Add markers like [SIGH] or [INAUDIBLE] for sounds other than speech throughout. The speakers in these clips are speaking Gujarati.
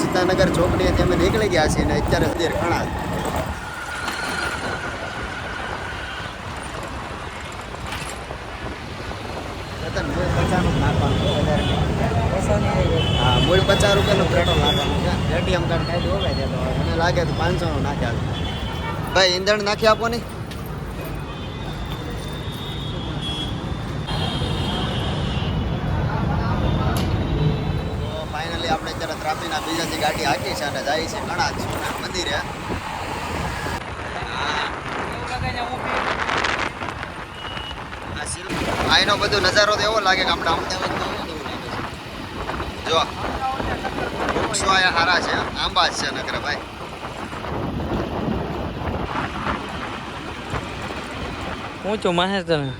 સીતાનગર ચોકડીએથી અમે નીકળી ગયા છીએ ને અત્યારે સુધી ઘણા. હા, મૂળ પચાસ રૂપિયાનું પેટ્રોલ નાખવાનું છે. એટીએમ કાર્ડ કાઢી હોય તો મને લાગે તો પાંચસોનું નાખ્યા ભાઈ, ઈંધણ નાખી આપો ને ફાઇનલી આપણે ત્રાપીના બીજાથી ગાડી હાકી છે અને જાય છે ઘણા સોના મંદિરે. આઈનો બધો નજારો તો એવો લાગે કે આપણે અમદાવાદમાં જો, વૃક્ષો અહીંયા હારા છે, આંબા છે નકરે ભાઈ. ઊંચું મહેશ તને.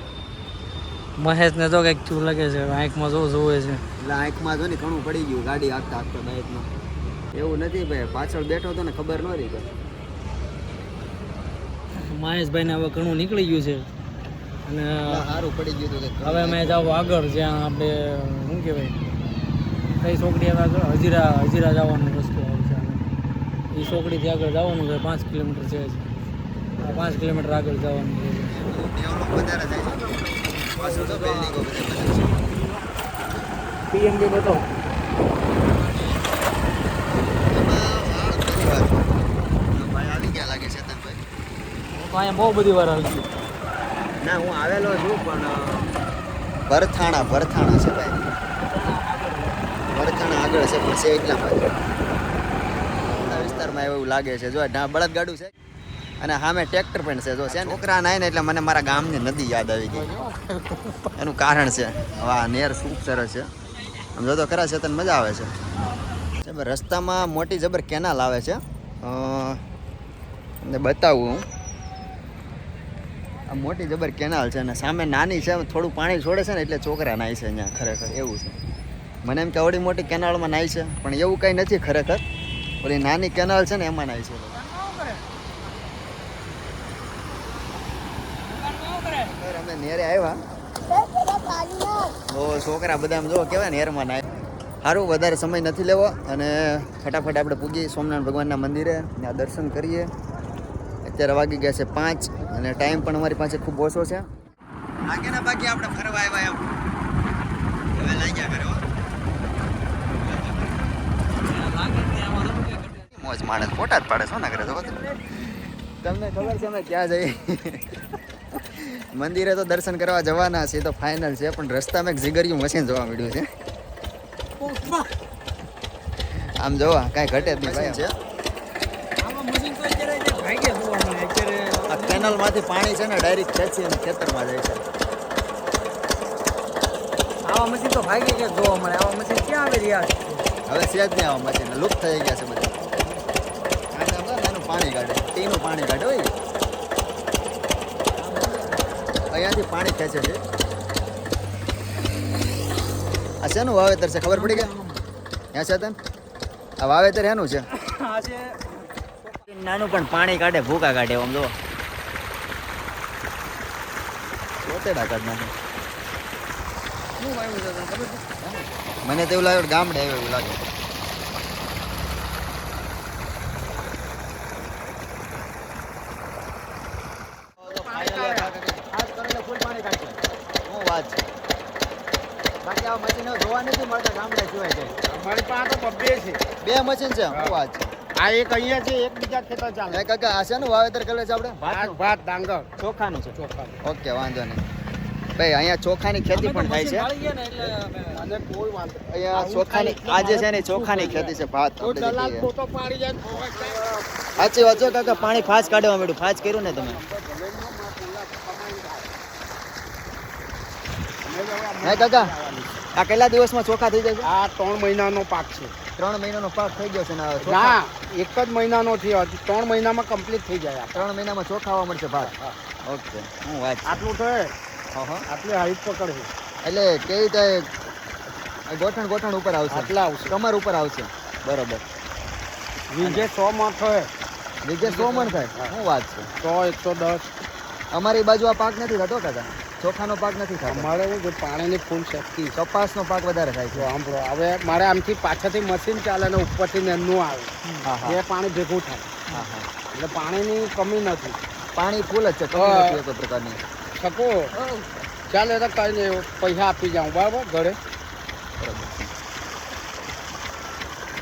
મહેશ ને તો કંઈક ચૂ લાગે છે આંખમાં જો જોવે છે. એટલે આંખમાં જો ને ઘણું પડી ગયું ગાડી હાંકતા હાંકતા બાઇકમાં એવું નથી ભાઈ પાછળ બેઠો તો ને ખબર ન રહી ભાઈ. મહેશભાઈ ને હવે ઘણું નીકળી ગયું છે. અને સારું પડી ગયું હતું હવે મેં જાવ આગળ જ્યાં આપણે શું કહેવાય કઈ ચોકડી હવે આગળ હજીરા હજીરા જવાનો રસ્તો આવશે એ ચોકડીથી આગળ જવાનું છે પાંચ કિલોમીટર છે પાંચ કિલોમીટર આગળ જવાનું છે. પીએમડી બતાવો ભાઈ આવી ગયા લાગે ચેતનભાઈ તો અહીંયા બહુ બધી વાર આવી ગયું ના હું આવેલો છું પણ ભરથાણા ભરથાણા છે ભાઈ. ભરથાણા આગળ છે પણ છે એટલા જ. આ વિસ્તારમાં એવું લાગે છે. જો ના બળદગાડું છે. અને સામે ટ્રેક્ટર પણ છે. જો છે ને? છોકરા નાય ને એટલે મને મારા ગામની નદી યાદ આવી ગઈ. એનું કારણ છે વાહ નેર ખૂબ સરસ છે. આમ જો તો ખરા છે તને મજા આવે છે. જબર રસ્તામાં મોટી જબર કેનાલ આવે છે. તમને બતાવું હું. આ મોટી જબર કેનાલ છે અને સામે નાની છે થોડું પાણી છોડે છે ને એટલે છોકરા નાય છે અહીંયા ખરેખર, એવું છે. મને એમ કે આવડી મોટી કેનાલમાં નાય છે, પણ એવું કંઈ નથી ખરેખર. ઓલી નાની કેનાલ છે ને એમાં નાય છે. અમે નેરે આવ્યા. ઓ, છોકરા બધા જો કેવાય ને હેરમાં નાય. સારું વધારે સમય નથી લેવો અને ફટાફટ આપણે પૂગી સોમનાથ ભગવાનના મંદિરે ત્યાં દર્શન કરીએ. અત્યારે વાગી ગયા છે પાંચ અને ટાઈમ પણ અમારી પાસે ખૂબ ઓછો છે. લાગે ને બાકી આપણે ફરવા આવ્યા એમ. હવે લાગ્યા ગયા હો. મોજ માણસ ફોટા જ પાડે છો ને કરે તો. તમને ખબર છે અમે ક્યાં જઈએ? મંદિરે તો દર્શન કરવા જવાના છે તો ફાઇનલ છે પણ રસ્તામાં એક જીગરિયું મશીન જોવા મળ્યું છે. આમ જોવા કાંઈ ઘટે જ નહીં ભાઈ છે આ કેનલમાંથી પાણી છે ને ડાયરેક્ટ ખેંચી અને ખેતરમાં જાય છે. આવા મશીન તો ભાગી ગયા જોવા મળે આવા મશીન ક્યાં આવી રહ્યા છે હવે છે જ નહીં આવા મશીન લુપ્ત થઈ ગયા છે બધા. નાનું પાણી કાઢે ટીનું પાણી કાઢે હોય અહીંયાથી પાણી ખેંચે છે. આ શેનું વાવેતર છે? ખબર પડી ગયા ત્યાં છે તને? આ વાવેતર એનું છે? નાનું પણ પાણી કાઢે ભૂકા કાઢે આમ જો. પોતેડા કાઢ નાખે. મને તો એવું લાગ્યું ગામડે આવ્યો એવું લાગે શું વાત છે બાકી આ મશીનો જોવા નથી મળતા ગામડે સિવાય છે. અમારી પાસે તો બબ્બે છે. બે મશીન છે શું વાત છે. આ એક અહીંયા છે એક બીજા ખેતર ચાલે. કાકા આ શેનું વાવેતર કરે છે આપણે? ભાત ભાત ડાંગર. ચોખાનું છે. ચોખા ઓકે વાંધો નહીં. ભાઈ અહીંયા ચોખાની ખેતી પણ થાય છે? અહીંયા ચોખાની આજે છે ને ચોખાની ખેતી છે ભાત. સાચી વાત છે કાકા પાણી ફાસ કાઢવા માંડ્યું. ફાસ કર્યું ને તમે? હે કાકા આ કેટલા દિવસમાં ચોખા થઈ જાય છે? આ ત્રણ મહિનાનો પાક છે. ત્રણ મહિનાનો પાક થઈ ગયો છે ને એક જ મહિનાનો થયો ત્રણ મહિનામાં કમ્પ્લીટ થઈ જાય. ત્રણ મહિનામાં ચોખા આવવા મળશે ભાત ઓકે હું વાત આટલું થાય. આટલી હાઈટ પકડશે એટલે કેવી રીતે ગોઠણ ગોઠણ ઉપર આવશે? આટલા આવશે. કમર ઉપર આવશે? બરોબર. વીજે સો માં થાય. બીજે સો મણ થાય? શું વાત છે. સો એકસો દસ. અમારી બાજુ આ પાક નથી થતો કાકા. ચોખાનો પાક નથી થતો. અમારે જો પાણીની ફૂલ શક્તિ. કપાસનો પાક વધારે થાય છે. આમ હવે મારે આમથી પાછળથી મશીન ચાલે ને ઉપરથી નેનું આવે. હા હા. પાણી ભેગું થાય. એટલે પાણીની કમી નથી. પાણી ફૂલ જ છે કમી નથી કોઈ પ્રકારની. શકો? ચાલે તો કઈ નહીં પૈસા આપી જાઉં. બરાબર? ઘરે?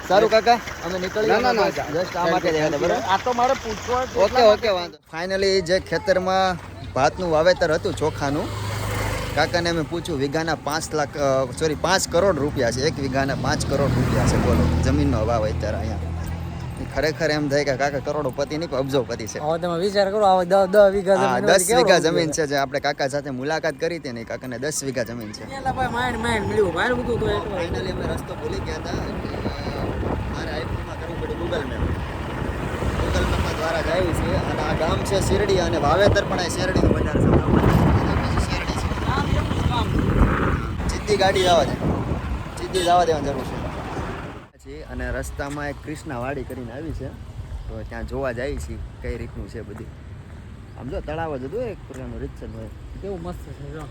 સારું કાકા અમે નીકળી ના ના ના. જસ્ટ આ માટે આ તો મારે પૂછવા ઓકે ઓકે વાંધો. ફાઇનલી જે ખેતરમાં ભાતનું વાવેતર હતું ચોખાનું. કાકાને અમે પૂછ્યું વીઘાના પાંચ લાખ સોરી પાંચ કરોડ રૂપિયા છે. એક વીઘાના પાંચ કરોડ રૂપિયા છે બોલો જમીનનો અભાવ અત્યારે અહીંયા. ખરેખર એમ થાય કે કાકા કરોડોપતિ નહીં પણ અબજોપતિ છે. હવે તમે વિચાર કરો હવે દસ દસ વીઘા જમીન દસ વીઘા જમીન છે જે આપણે કાકા સાથે મુલાકાત કરી હતી ને કાકાને દસ વીઘા જમીન છે. રસ્તો ભૂલી ગયા હતા. મારે આઈફોનમાં કરવું પડ્યું ગૂગલ મેપ મેપના આવી છે અને આ ગામ છે શેરડી અને વાવેતર પણ આ શેરડીનું વધારે છે શેરડી છે. કામ કામ. સીધી ગાડી જવા દે. સીધી જવા દેવાની જરૂર છે. પછી અને રસ્તામાં એક કૃષ્ણાવાડી કરીને આવી છે. તો ત્યાં જોવા જાય છે કઈ રીતનું છે બધી. આમ જો તળાવ જ હતું એક પ્રકારનું રીતસર હોય. કેવું મસ્ત છે જો.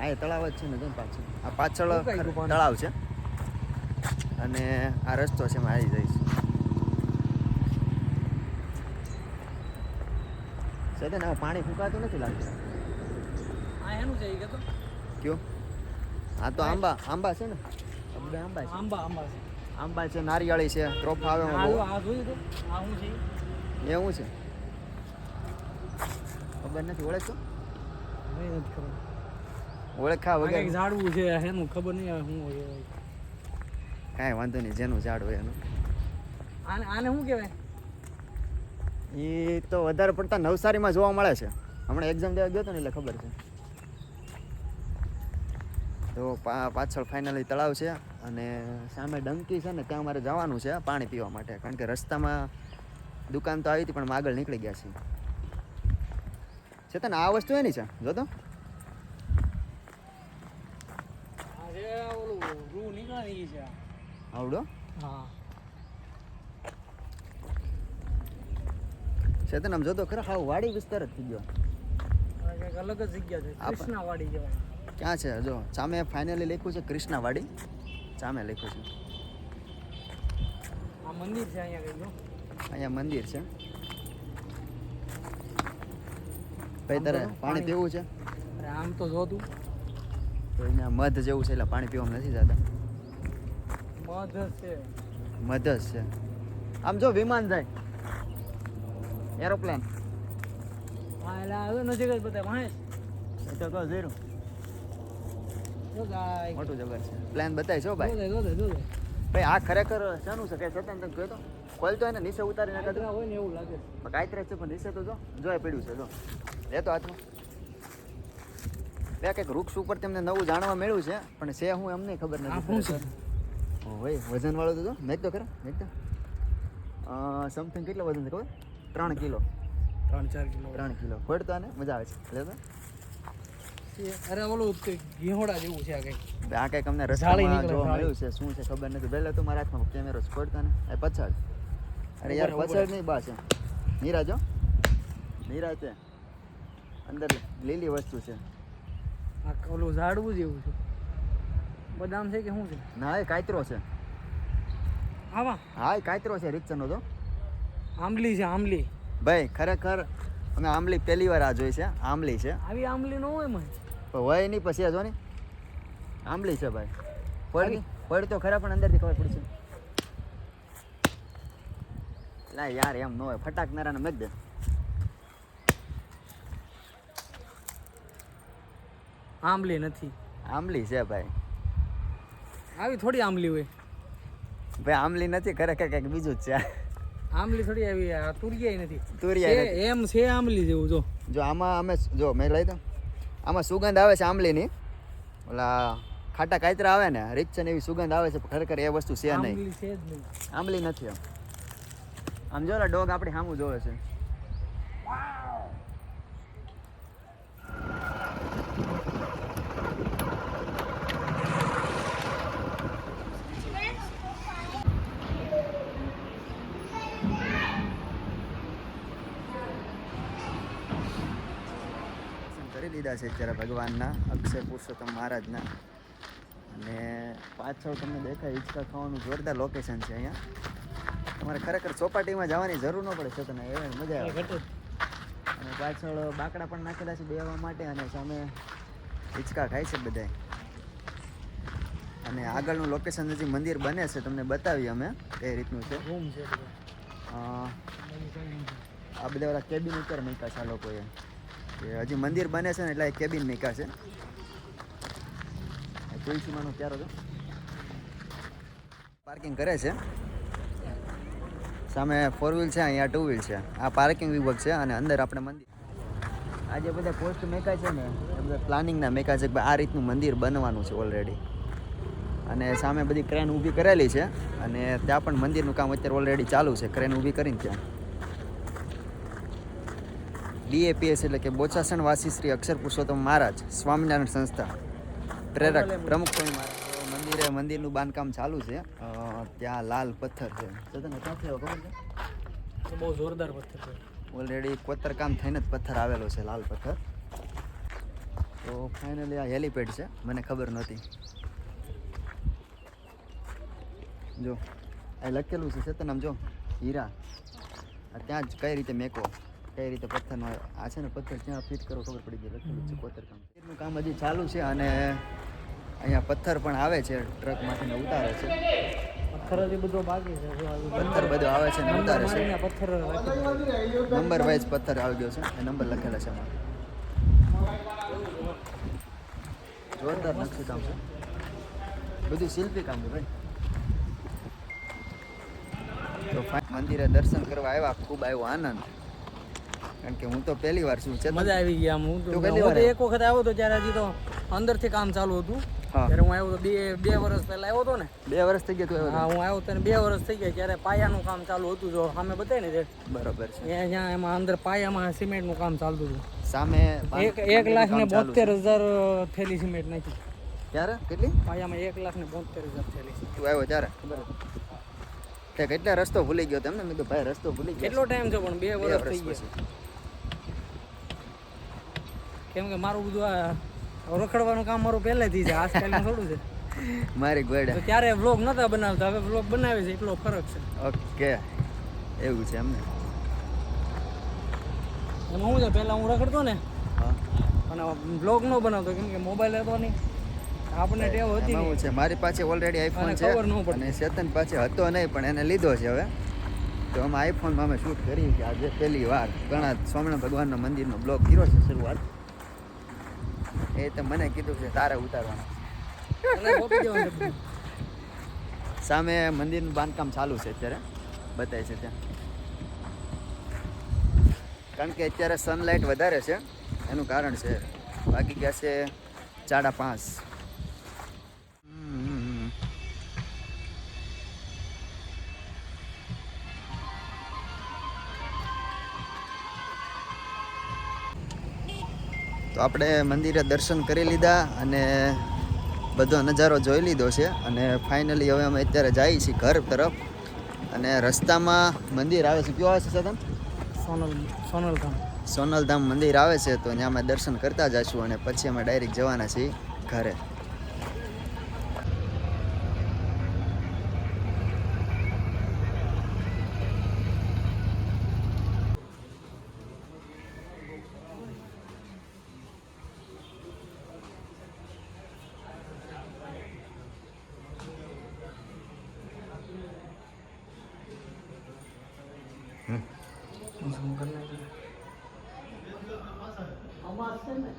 આ તળાવ જ છે ને જો પાછળ. આ પાછળ તળાવ છે. અને આ રસ્તો છે એમાં આવી જઈશ સદન હવે પાણી ફૂંકાતું નથી લાગતું. આ એનું છે ઈ કહેતો? કયો? આ તો આંબા આંબા છે ને. આ આંબા છે. આંબા આંબા છે. આંબા છે નારિયાળી છે ક્રોપ આવે આ. આ જોયું તો? આ હું છે? એ શું છે? ખબર નથી ઓળખતો નહીં નથી ખબર. ઓળખા આ વગર. ઝાડવું છે એનું ખબર નહીં આવે શું હોય. કાંઈ વાંધો નહીં જેનું ઝાડ હોય એનું. આને આને શું કહેવાય? એ તો વધારે પડતા નવસારીમાં જોવા મળે છે. હમણાં એક્ઝામ દેવા ગયો હતો ને એટલે ખબર છે. તો પા પાછળ ફાઇનલી તળાવ છે અને સામે ડંકી છે ને ત્યાં અમારે જવાનું છે પાણી પીવા માટે. કારણ કે રસ્તામાં દુકાન તો આવી હતી પણ આગળ નીકળી ગયા છીએ. છે તને આ વસ્તુ એની છે? જો તો. આવડો? હા. ચેતન આમ જોતો ખરા હાવ વાડી વિસ્તાર જ થઈ ગયો. અલગ જ જગ્યા છે કૃષ્ણાવાડી જેવા. ક્યાં છે? જો સામે ફાઇનલી લખ્યું છે કૃષ્ણાવાડી. સામે લખ્યું છે. આ મંદિર છે અહીંયા જો. અહીંયા મંદિર છે. ભાઈ તારે પાણી પીવું છે? અરે આમ તો જો તું. તો અહીંયા મધ જેવું છે એટલે પાણી પીવામાં નથી જતા. મધ છે. મધ છે. આમ જો વિમાન જાય. એરોપ્લેન હા એટલે નજીક જ બતાવે મહેશ એ તો કહો ઝીરો જો ગાય મોટું જબર છે પ્લાન બતાય છો ભાઈ ભાઈ આ ખરેખર શાનું છે કે સતન તને તો કોલ તો એને નીચે ઉતારી નાખે હોય ને એવું લાગે પણ કાંઈ છે પણ નીચે તો જો જોઈ પડ્યું છે જો લેતો હાથમાં બે કંઈક વૃક્ષ ઉપર તેમને નવું જાણવા મળ્યું છે પણ છે હું એમને ખબર નથી ભાઈ વજન વાળો તો જો મેક તો ખરા મેં તો સમથિંગ કેટલો વજન છે ખબર ત્રણ કિલો. ત્રણ ચાર કિલો. ત્રણ કિલો. ખોડતો ને મજા આવે છે. લેતા અરે ઓલું ઘીહોડા જેવું છે આ કંઈક. આ કંઈક અમને જાળી જોવા મળ્યું છે શું છે ખબર નથી. પહેલા તો મારા હાથમાં કેમેરો ખોડતા ને એ પછાડ. અરે યાર પછાડ નહીં બા છે. નીરા જો. નીરા છે. અંદર લીલી વસ્તુ છે. આ ઓલું ઝાડવું જેવું છે. બદામ છે કે શું છે? ના એ કાયતરો છે. આવા. હા એ કાયતરો છે રીતસરનો તો આંબલી છે આંબલી. ભાઈ ખરેખર અમે આંબલી પહેલી વાર આ જોઈ છે આંબલી છે. આવી આંબલી ન હોય મને. હોય નહીં પછી આ જો ને આંબલી છે ભાઈ. પડ પડ તો ખરા પણ અંદરથી ખબર પડશે. લા યાર એમ ન હોય. ફટાક ફટાકનારાને મેં દે. આંબલી નથી. આંબલી છે ભાઈ. આવી થોડી આંબલી હોય. ભાઈ આંબલી નથી ખરેખર કંઈક બીજું જ છે. આંબલી થોડી આવી આ તુરિયાઈ નથી. તુરિયા એમ છે આંબલી જેવું જો. જો આમાં અમે જો મેં લઈ દઉં. આમાં સુગંધ આવે છે આંબલીની. ઓલા ખાટા કાતરા આવે ને રીચ છે ને એવી સુગંધ આવે છે ખરેખર એ વસ્તુ છે નહીં. આંબલી નથી આમ. આમ જો ડોગ આપણી સામું જોવે છે. કરી લીધા છે અત્યારે ભગવાનના. અક્ષય પુરુષોત્તમ મહારાજના. અને પાછળ તમને દેખાય હિંચકા ખાવાનું જોરદાર લોકેશન છે અહીંયા. તમારે ખરેખર ચોપાટીમાં જવાની જરૂર ન પડે છે તને એ મજા આવે. અને પાછળ બાકડા પણ નાખેલા છે બેવા માટે અને સામે હિંચકા ખાય છે બધાય. અને આગળનું લોકેશન હજી મંદિર બને છે તમને બતાવીએ અમે કઈ રીતનું છે. રૂમ છે આ બધા ઓલા કેબિન ઉપર મૂક્યા છે આ લોકોએ. હજી મંદિર બને છે ને એટલે કેબિન મૂક્યા છે. તુલસીમાનો ક્યારો તો. પાર્કિંગ કરે છે. સામે ફોર વ્હીલ છે, અહીંયા ટુ વ્હીલ છે. આ પાર્કિંગ વિભાગ છે અને અંદર આપણે મંદિર. આ જે બધા પોસ્ટ મેકા છે ને, એ બધા પ્લાનિંગના મેકા છે આ રીતનું મંદિર બનવાનું છે ઓલરેડી અને સામે બધી ક્રેન ઊભી કરેલી છે અને ત્યાં પણ મંદિરનું કામ અત્યારે ઓલરેડી ચાલુ છે. ક્રેન ઊભી કરીને ત્યાં. બીએપીએસ એટલે કે બોચાસણ વાસી શ્રી અક્ષર પુરુષોત્તમ મહારાજ સ્વામિનારાયણ સંસ્થા. પ્રેરક પ્રમુખ સ્વામી મહારાજ મંદિરે મંદિરનું બાંધકામ ચાલુ છે. ત્યાં લાલ પથ્થર છે. ચેતન એ ક્યાંથી આવ્યો ખબર છે? બહુ જોરદાર પથ્થર છે. ઓલરેડી કોતરકામ થઈને જ પથ્થર આવેલો છે લાલ પથ્થર. તો ફાઇનલી આ હેલિપેડ છે મને ખબર નહોતી. જો આ લખેલું છે ચેતન આમ જો હીરા. ત્યાં જ કઈ રીતે મેકો? કઈ રીતે પથ્થરનો આ છે ને પથ્થર ત્યાં ફિટ કરો ખબર પડી ગઈ લખેલું છે કોતરકામ કામ. મંદિરનું કામ હજી ચાલુ છે અને અહીંયા પથ્થર પણ આવે છે ટ્રકમાંથી ઉતારે છે. પથ્થર હજી બધો બાકી છે પથ્થર બધો આવે છે ને ઉતારે છે. પથ્થર નંબર વાઇઝ પથ્થર આવી ગયો છે એ નંબર લખેલા છે અમારે. જોરદાર નકશી કામ છે. બધું શિલ્પી કામ છે ભાઈ. તો મંદિરે દર્શન કરવા આવ્યા ખૂબ આવ્યો આનંદ. કારણ કે હું તો પહેલી વાર છું મજા આવી ગયા હું તો તું તો એક વખત આવ્યો તો ત્યારે હજી તો અંદરથી કામ ચાલુ હતું. ત્યારે હું આવ્યો તો બે બે વર્ષ પહેલા આવ્યો હતો ને. બે વર્ષ થઈ ગયા તું હા હું આવ્યો ત્યારે બે વર્ષ થઈ ગયા ત્યારે પાયાનું કામ ચાલુ હતું જો. સામે બતાય ને બરોબર છે. ત્યાં જ્યાં એમાં અંદર પાયામાં સિમેન્ટનું કામ ચાલતું હતું. સામે એક એક લાખ ને બોતેર હજાર થેલી સિમેન્ટ નાખી. ત્યારે કેટલી? પાયામાં એક લાખ ને બોતેર હજાર થેલી તું આવ્યો ત્યારે? બરાબર. તે કેટલા રસ્તો ભૂલી ગયો તમને મેં કીધું ભાઈ રસ્તો ભૂલી ગયો કેટલો ટાઈમ છે પણ? બે વર્ષ થઈ ગયા. કેમ કે મારું બધું આ રખડવાનું કામ મારું પહેલેથી છે આજકાલનું થોડું છે. [LAUGHS] મારી તો ગોડા ત્યારે વ્લોગ નતા બનાવતા હવે વ્લોગ બનાવે છે એટલો ફરક છે. ઓકે. એવું છે એમને. એમાં હું છે પહેલાં હું રખડતો ને હા. અને બ્લોગ ન બનાવતો કેમ કે મોબાઈલ હતો નહીં. આપણે ટેવ હતી એવું છે મારી પાસે ઓલરેડી આઈફોન છે. અને ચેતન પાસે હતો નહીં પણ એને લીધો છે હવે. તો અમે આઈફોનમાં અમે શૂટ કરી કે આજે પહેલી વાર. ઘણા સ્વામિનારાયણ ભગવાનના મંદિરનો બ્લોગ કર્યો છે શરૂઆત. એ તો મને કીધું છે તારે ઉતારવાના. સામે મંદિરનું બાંધકામ ચાલુ છે અત્યારે બતાય છે ત્યાં. કારણ કે અત્યારે સનલાઇટ વધારે છે એનું કારણ છે બાકી ગયા છે સાડા પાંચ. તો આપણે મંદિરે દર્શન કરી લીધા અને બધો નજારો જોઈ લીધો છે અને ફાઇનલી હવે અમે અત્યારે જઈએ છીએ ઘર તરફ. અને રસ્તામાં મંદિર આવે છે. કયો આવે છે સદન સોનલ સોનલધામ. સોનલધામ મંદિર આવે છે તો ત્યાં અમે દર્શન કરતા જઈશું અને પછી અમે ડાયરેક્ટ જવાના છીએ ઘરે. 무슨 건나지? 엄마 쓰는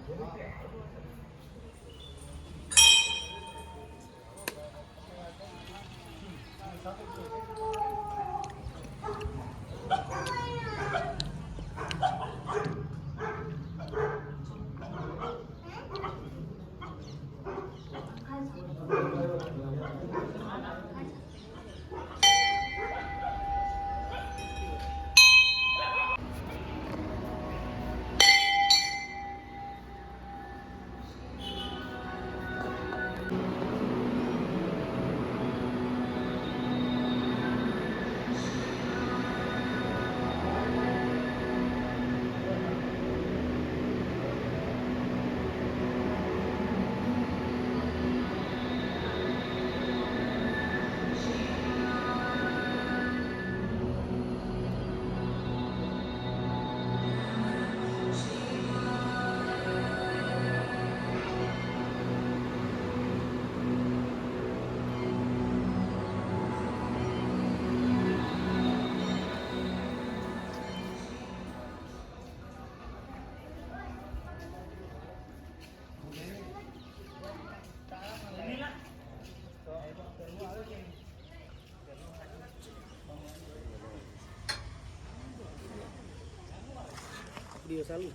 દિવસ ચાલુ.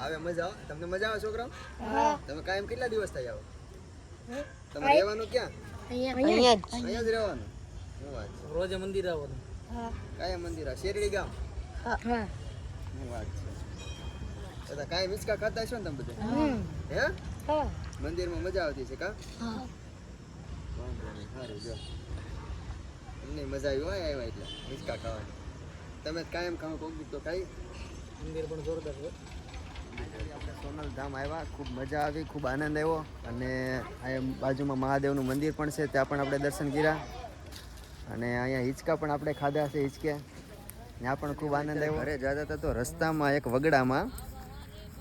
આવે મજા આવે? તમને મજા આવે છોકરા તમે કાયમ કેટલા દિવસ થઈ આવો? તમે રહેવાનું ક્યાં? અહીંયા જ. રહેવાનું? શું વાત છે? રોજે મંદિર આવવાનું. કાયમ મંદિર આ શેરડી ગામ? શું વાત છે? તો કાંઈ મિચકા ખાતા છો ને તમે બધા? હે? મંદિરમાં મજા આવતી છે કા? વાંધો નહીં, સારું જો. એમને મજા આવી હોય આવ્યા એટલે. મિચકા ખાવાની. તમે કાયમ કામ કોક દીધો તો ખાઈ મંદિર પણ જોરદાર છે. આપણે સોનલ ધામ આવ્યા. ખૂબ મજા આવી ખૂબ આનંદ આવ્યો. અને અહીંયા બાજુમાં મહાદેવનું મંદિર પણ છે ત્યાં પણ આપણે દર્શન કર્યા. અને અહીંયા હિંચકા પણ આપણે ખાધા છે હિંચકે. ત્યાં પણ ખૂબ આનંદ આવ્યો. ઘરે જતા હતા તો રસ્તામાં એક વગડામાં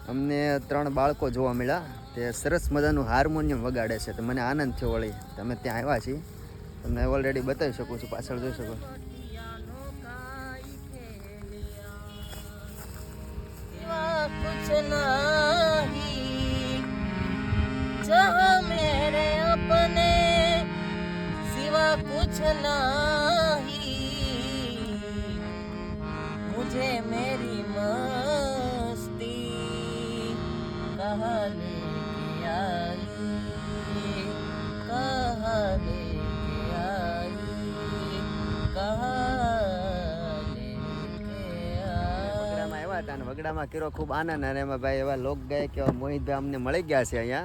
અમને ત્રણ બાળકો જોવા મળ્યા. તે સરસ મજાનું હાર્મોનિયમ વગાડે છે. તો મને આનંદ થયો વળી. તમે ત્યાં આવ્યા છીએ. તમને ઓલરેડી બતાવી શકું છું પાછળ જોઈ શકો नहीं मुझे मेरी मस्ती कहाँ लेके आई कहाँ लेके आई कहाँ लेके आई વગડામાં આવ્યા હતા અને વગડામાં કર્યો ખૂબ આનંદ અને એમાં ભાઈ એવા લોક ગાયક એવા મોહિતભાઈ અમને મળી ગયા છે અહીંયા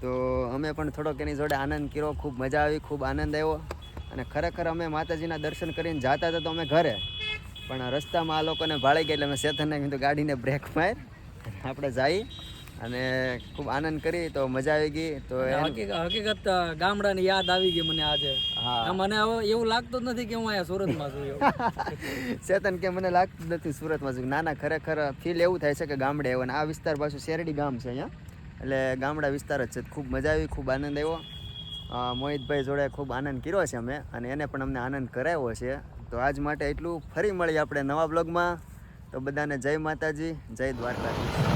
તો અમે પણ થોડોક એની જોડે આનંદ કર્યો ખૂબ મજા આવી ખૂબ આનંદ આવ્યો અને ખરેખર અમે માતાજીના દર્શન કરીને જાતા હતા તો અમે ઘરે. પણ રસ્તામાં આ લોકોને ભાળી ગયા એટલે અમે શેતનને કીધું ગાડીને બ્રેક માર. આપણે જઈ અને ખૂબ આનંદ કરી તો મજા આવી ગઈ. તો હકીકત ગામડાની યાદ આવી ગઈ મને આજે. હા. મને હવે એવું લાગતું જ નથી કે હું અહીંયા સુરતમાં છું ચેતન [LAUGHS] કે મને લાગતું નથી સુરતમાં છું. ના ના ખરેખર ફીલ એવું થાય છે કે ગામડે આવ્યો અને આ વિસ્તાર પાછું શેરડી ગામ છે અહીંયા. એટલે ગામડા વિસ્તાર જ છે. ખૂબ મજા આવી ખૂબ આનંદ આવ્યો. મોહિતભાઈ જોડે ખૂબ આનંદ કર્યો છે અમે અને એને પણ અમને આનંદ કરાવ્યો છે. તો આજ માટે એટલું. ફરી મળીએ આપણે નવા બ્લોગમાં. તો બધાને જય માતાજી, જય દ્વારકાધીશ.